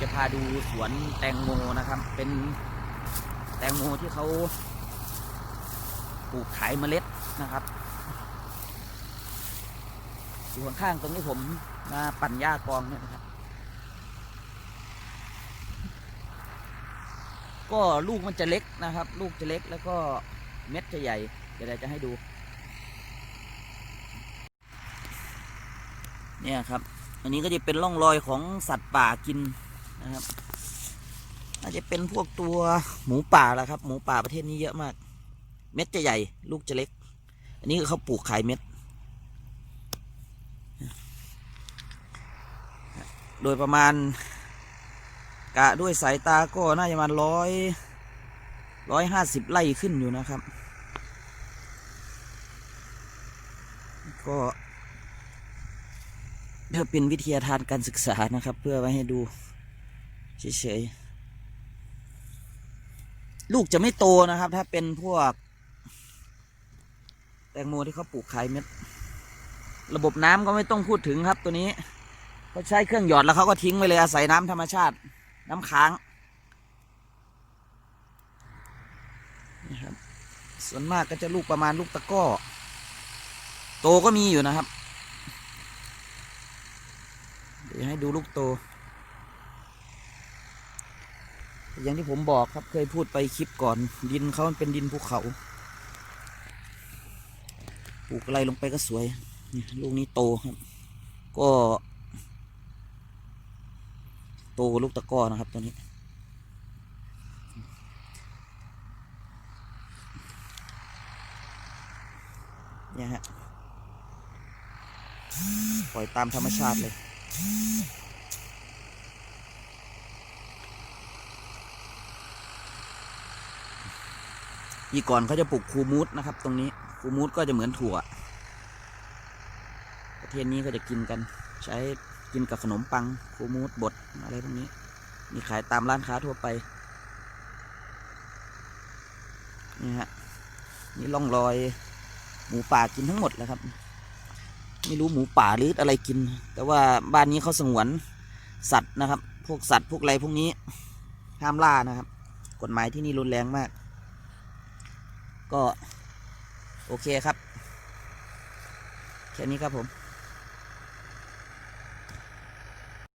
จะพาดูสวนแตงโมนะครับ เป็นแตงโมที่เขาปลูกขายเมล็ดนะครับอยู่ข้างๆตรงนี้ผมมาปั่นหญ้ากองเนี่ยนะครับ ก็ลูกมันจะเล็กนะครับ ลูกจะเล็กแล้วก็เม็ดจะใหญ่เดี๋ยวเราจะให้ดู เนี่ยครับ อันนี้ก็จะเป็นร่องรอยของสัตว์ป่ากิน นะครับอาจจะเป็นพวกตัวหมูป่าแหละครับ หมูป่าประเทศนี้เยอะมาก เม็ดจะใหญ่ ลูกจะเล็ก อันนี้เขาปลูกขายเม็ด โดยประมาณ กะด้วยสายตาก็น่าจะประมาณร้อยร้อยห้าสิบไร่ขึ้นอยู่นะครับ ก็เพื่อเป็นวิทยาทานการศึกษานะครับ เพื่อไว้ให้ดู เฉยๆลูกจะไม่โตนะครับ ถ้าเป็นพวก แตงโมที่เขาปลูกขายเม็ด ระบบน้ำก็ไม่ต้องพูดถึงครับตัวนี้เขาใช้เครื่องหยอดแล้วเขาก็ทิ้งไว้เลยอาศัยน้ำธรรมชาติ น้ำค้างนี่ครับส่วนมากก็จะลูกประมาณลูกตะก้อ โตก็มีอยู่นะครับ เดี๋ยวให้ดูลูกโต อย่างที่ผมบอกครับเคยพูดไปคลิปก่อน ดินเขามันเป็นดินภูเขาปลูกอะไรลงไปก็สวยลูกนี้โตครับ ก็ โตกว่าลูกตะก้อนะครับตัวนี้ เนี่ยฮะปล่อยตามธรรมชาติเลย อีก่อนเขาจะปลูกคูมูสนะครับ ตรงนี้คูมูสก็จะเหมือนถั่ว ประเทศนี้ก็จะกินกัน ใช้กินกับขนมปังคูมูสบดอะไรพวกนี้ มีขายตามร้านค้าทั่วไปนี่ฮะนี่ร่องรอย หมูป่ากินทั้งหมดแล้วครับ ไม่รู้หมูป่าหรืออะไรกิน แต่ว่าบ้านนี้เขาสงวนสัตว์นะครับ พวกสัตว์พวกอะไรพวกนี้ห้ามล่านะครับ กฎหมายที่นี่รุนแรงมาก ก็โอเคครับ แค่นี้ครับผม